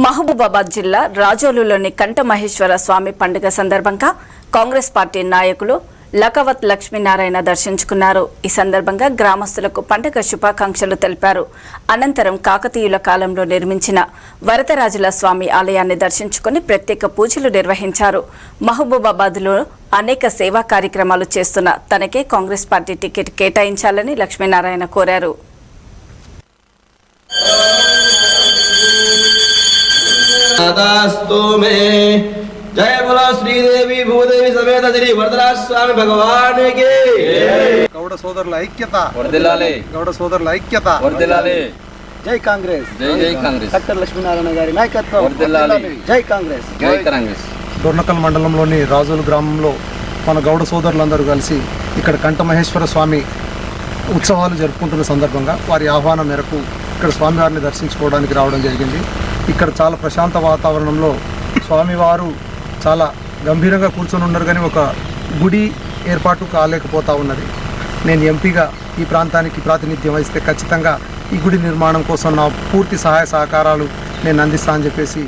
మహబూబాబాద్ జిల్లా రాజోలులోని కంఠమహేశ్వర స్వామి పండుగ సందర్భంగా కాంగ్రెస్ పార్టీ నాయకులు లకవత్ లక్ష్మీనారాయణ దర్శించుకున్నారు. ఈ సందర్భంగా గ్రామస్తులకు పండుగ శుభాకాంక్షలు తెలిపారు. అనంతరం కాకతీయుల కాలంలో నిర్మించిన వరదరాజుల స్వామి ఆలయాన్ని దర్శించుకుని ప్రత్యేక పూజలు నిర్వహించారు. మహబూబాబాద్లో అనేక సేవా కార్యక్రమాలు చేస్తున్న తనకే కాంగ్రెస్ పార్టీ టికెట్ కేటాయించాలని లక్ష్మీనారాయణ కోరారు. दास्तु मे जय बोलो श्रीदेवी भूदेवी समेत श्री वरदराज स्वामी भगवान की గౌడ సోదరుల ఐక్యత వర్దిల్లాలి గౌడ సోదరుల ఐక్యత వర్దిల్లాలి జై కాంగ్రెస్ జై జై కాంగ్రెస్ డాక్టర్ లక్ష్మీనారాయణ గారి నాయకత్వం వర్ధిల్లాలి. జై కాంగ్రెస్ జై కాంగ్రెస్ దొర్నకల్ మండలంలోని రాజుల గ్రామంలో మన గౌడ సోదరులందరూ కలిసి ఇక్కడ కంఠమహేశ్వర స్వామి ఉత్సవాలు జరుపుకుంటున్న సందర్భంగా వారి ఆహ్వానం మేరకు ఇక్కడ స్వామివారిని దర్శించుకోవడానికి రావడం జరిగింది ఇక్కడ చాలా ప్రశాంత వాతావరణంలో స్వామివారు చాలా గంభీరంగా కూర్చొని ఉన్నారు కానీ ఒక గుడి ఏర్పాటు కాలేకపోతా ఉన్నది. నేను ఎంపీగా ఈ ప్రాంతానికి ప్రాతినిధ్యం వహిస్తే ఖచ్చితంగా ఈ గుడి నిర్మాణం కోసం నా పూర్తి సహాయ సహకారాలు నేను అందిస్తా అని చెప్పేసి